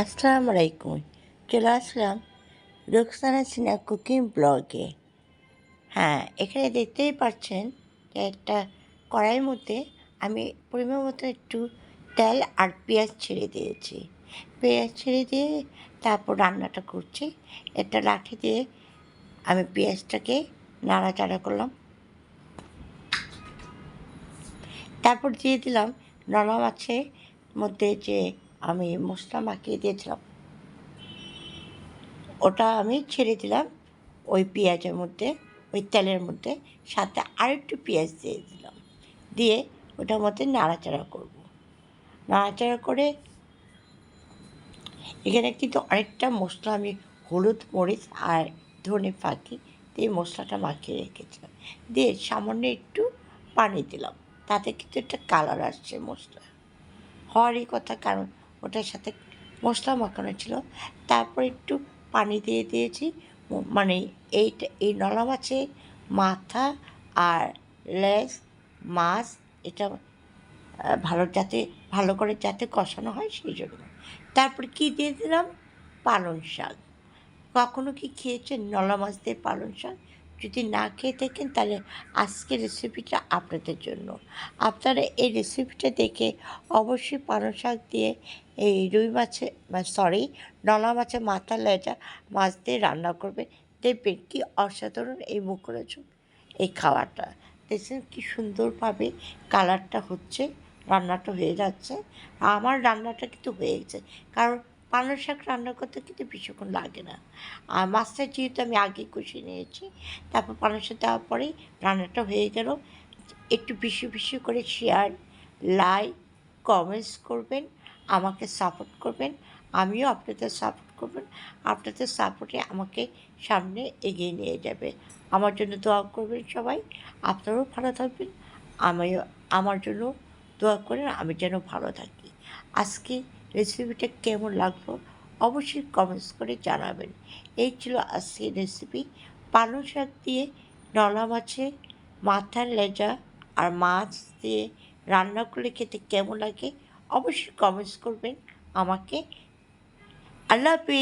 আসসালামু আলাইকুম চলে আসলাম রোকসানা সিনহা কুকিং ব্লগে হ্যাঁ এখানে দেখতেই পাচ্ছেন যে একটা কড়াইয়ের মধ্যে আমি পরিমাণ মতো একটু তেল আর পেঁয়াজ ছেড়ে দিয়েছি। পেঁয়াজ ছেড়ে দিয়ে তারপর রান্নাটা করছি। একটা লাঠি দিয়ে আমি পেঁয়াজটাকে নাড়াচাড়া করলাম। তারপর দিয়ে দিলাম নরম আছে মধ্যে যে আমি মশলা মাখিয়ে দিয়েছিলাম। ওটা আমি ছেড়ে দিলাম ওই পেঁয়াজের মধ্যে, ওই তেলের মধ্যে, সাথে আরেকটু পেঁয়াজ দিয়ে দিলাম। দিয়ে ওটার মধ্যে নাড়াচাড়া করব। নাড়াচাড়া করে এখানে কিন্তু অনেকটা মশলা আমি হলুদ, মরিচ আর ধনে ফাঁকি দিয়ে মশলাটা মাখিয়ে রেখেছিলাম। দিয়ে সামান্য একটু পানি দিলাম। তাতে কিন্তু একটা কালার আসছে মশলা হওয়ারই কথা কারণ ওটার সাথে মশলা মাখানো ছিল। তারপর একটু পানি দিয়ে দিয়েছি। মানে এইটা, এই নলা মাছে মাথা আর লেজ, মাছ, এটা ভালো যাতে, ভালো করে যাতে কষানো হয় সেই জন্য। তারপর কি দিয়ে দিলাম? পালং শাক। কখনো কি খেয়েছেন নলা মাছ দিয়ে পালং শাক? যদি না খেয়ে থাকেন তাহলে আজকের রেসিপিটা আপনাদের জন্য। আপনারা এই রেসিপিটা দেখে অবশ্যই পালং শাক দিয়ে এই রুই মাছে সরি নলা মাছের মাথা লেজা মাছ দিয়ে রান্না করবে। দেখবেন কি অসাধারণ এই মুখরোচক এই খাওয়াটা দেখছেন কি সুন্দরভাবে কালারটা হচ্ছে, রান্নাটা হয়ে যাচ্ছে। আমার রান্নাটা কিন্তু হয়ে গেছে কারণ পালং শাক রান্না করতে কিন্তু বেশিক্ষণ লাগে না। আর মাছটা যেহেতু আমি আগে কষিয়ে নিয়েছি, তারপর পালং শাক দেওয়ার পরেই রান্নাটা হয়ে গেল। একটু বেশি বেশি করে শেয়ার লাইক কমেন্টস করবেন। আমাকে সাপোর্ট করবেন, আমিও আপনাদের সাপোর্ট করবেন, আপনাদের সাপোর্টে আমাকে সামনে এগিয়ে নিয়ে যাবে। আমার জন্য দোয়া করবেন সবাই, আপনারাও ভালো থাকবেন, আমিও, আমার জন্য দোয়া করেন, আমি যেন ভালো থাকি। আজকে রেসিপিটা কেমন লাগল অবশ্যই কমেন্টস করে জানাবেন। এই ছিল আজকে রেসিপি পালং শাক দিয়ে নলা মাছে মাথার লেজা আর মাছ দিয়ে রান্না করলে খেতে কেমন লাগে অবশ্যই কমেন্টস করবেন আমাকে। আল্লাহ হাফিজ।